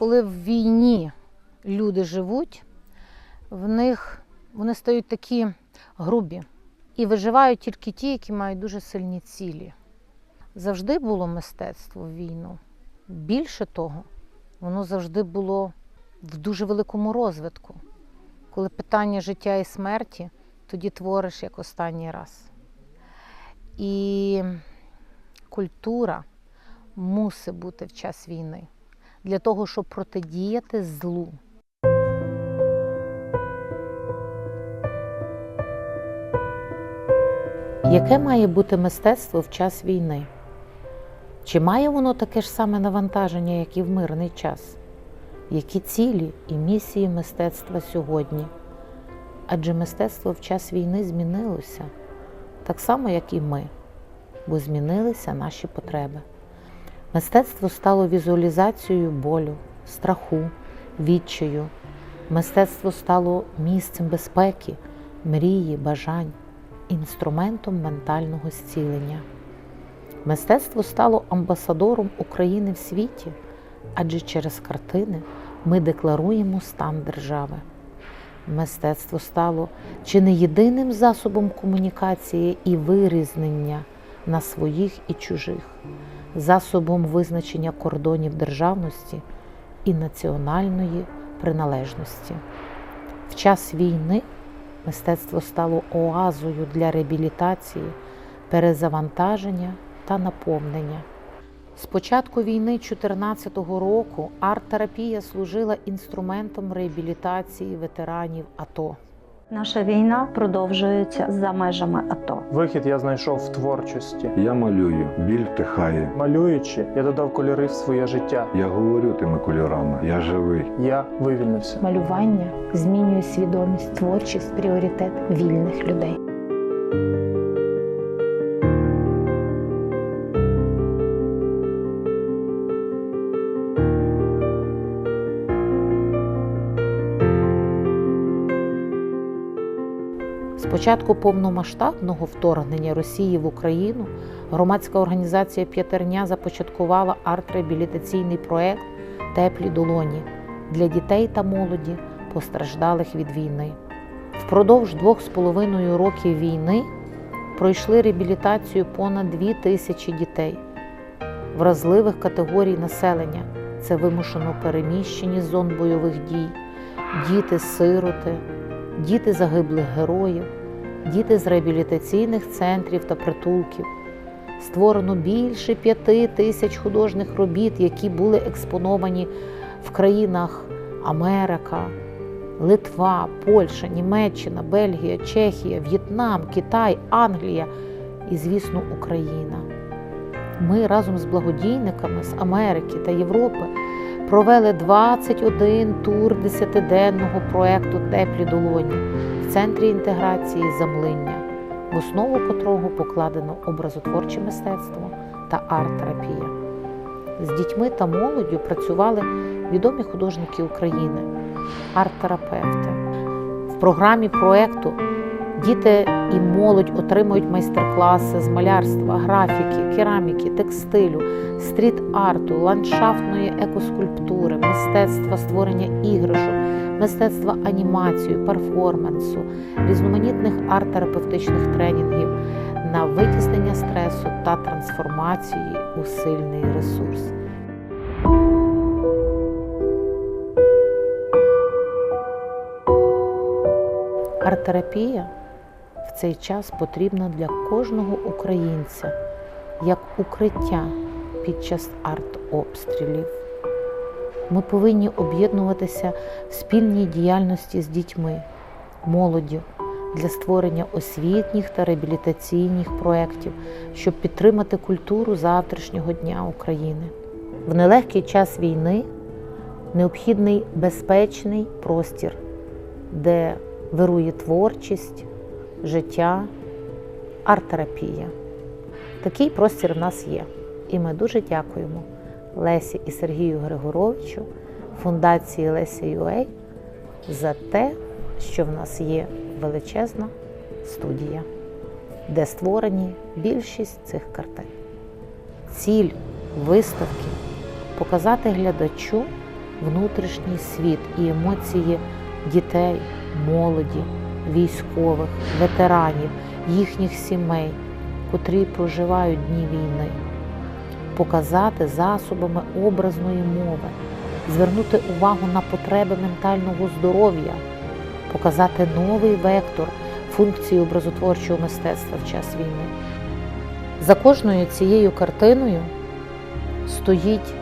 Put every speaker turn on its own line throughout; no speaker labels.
коли в війні люди живуть, в них вони стають такі грубі. І виживають тільки ті, які мають дуже сильні цілі. Завжди було мистецтво в війну. Більше того, воно завжди було в дуже великому розвитку. Коли питання життя і смерті, тоді твориш як останній раз. І культура мусить бути в час війни для того, щоб протидіяти злу. Яке має бути мистецтво в час війни? Чи має воно таке ж саме навантаження, як і в мирний час? Які цілі і місії мистецтва сьогодні? Адже мистецтво в час війни змінилося, так само, як і ми, бо змінилися наші потреби. Мистецтво стало візуалізацією болю, страху, відчаю. Мистецтво стало місцем безпеки, мрії, бажань, інструментом ментального зцілення. Мистецтво стало амбасадором України в світі, адже через картини ми декларуємо стан держави. Мистецтво стало чи не єдиним засобом комунікації і вирізнення на своїх і чужих, засобом визначення кордонів державності і національної приналежності. В час війни мистецтво стало оазою для реабілітації, перезавантаження та наповнення. З початку війни 2014 року арт-терапія служила інструментом реабілітації ветеранів АТО.
Наша війна продовжується за межами АТО.
Вихід я знайшов в творчості.
Я малюю, біль втихає.
Малюючи, я додав кольори в своє життя.
Я говорю тими кольорами. Я живий.
Я вивільнився.
Малювання змінює свідомість, творчість, пріоритет вільних людей. З початку повномасштабного вторгнення Росії в Україну громадська організація П'ятерня започаткувала арт-реабілітаційний проект Теплі долоні для дітей та молоді, постраждалих від війни. Впродовж двох з половиною років війни пройшли реабілітацію понад дві тисячі дітей вразливих категорій населення. Це вимушено переміщені з зон бойових дій, діти-сироти, діти загиблих героїв, діти з реабілітаційних центрів та притулків. Створено більше п'яти тисяч художніх робіт, які були експоновані в країнах Америка, Литва, Польща, Німеччина, Бельгія, Чехія, В'єтнам, Китай, Англія і, звісно, Україна. Ми разом з благодійниками з Америки та Європи провели 21 тур десятиденного проекту Теплі долоні в центрі інтеграції замлиння, в основу котрого покладено образотворче мистецтво та арт-терапія. З дітьми та молоддю працювали відомі художники України, арт-терапевти. В програмі проекту діти і молодь отримують майстер-класи з малярства, графіки, кераміки, текстилю, стріт-арту, ландшафтної екоскульптури, мистецтва створення іграшок, мистецтва анімації, перформансу, різноманітних арт-терапевтичних тренінгів на витіснення стресу та трансформації у сильний ресурс. Арт-терапія в цей час потрібна для кожного українця як укриття під час арт-обстрілів. Ми повинні об'єднуватися в спільній діяльності з дітьми, молоддю для створення освітніх та реабілітаційних проєктів, щоб підтримати культуру завтрашнього дня України. В нелегкий час війни необхідний безпечний простір, де вирує творчість, життя, арт-терапія. Такий простір в нас є. І ми дуже дякуємо Лесі і Сергію Григоровичу, фундації Лесі UA за те, що в нас є величезна студія, де створені більшість цих картин. Ціль виставки показати глядачу внутрішній світ і емоції дітей, молоді, військових, ветеранів, їхніх сімей, котрі проживають дні війни, показати засобами образної мови, звернути увагу на потреби ментального здоров'я, показати новий вектор функції образотворчого мистецтва в час війни. За кожною цією картиною стоїть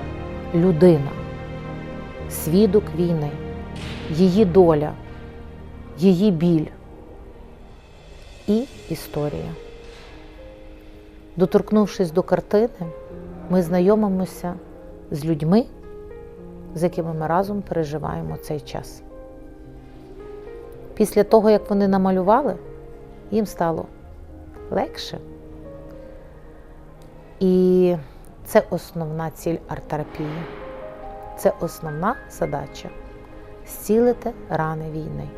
людина, свідок війни, її доля, її біль і історія. Доторкнувшись до картини, ми знайомимося з людьми, з якими ми разом переживаємо цей час. Після того, як вони намалювали, їм стало легше. І це основна ціль арт-терапії. Це основна задача зцілити рани війни.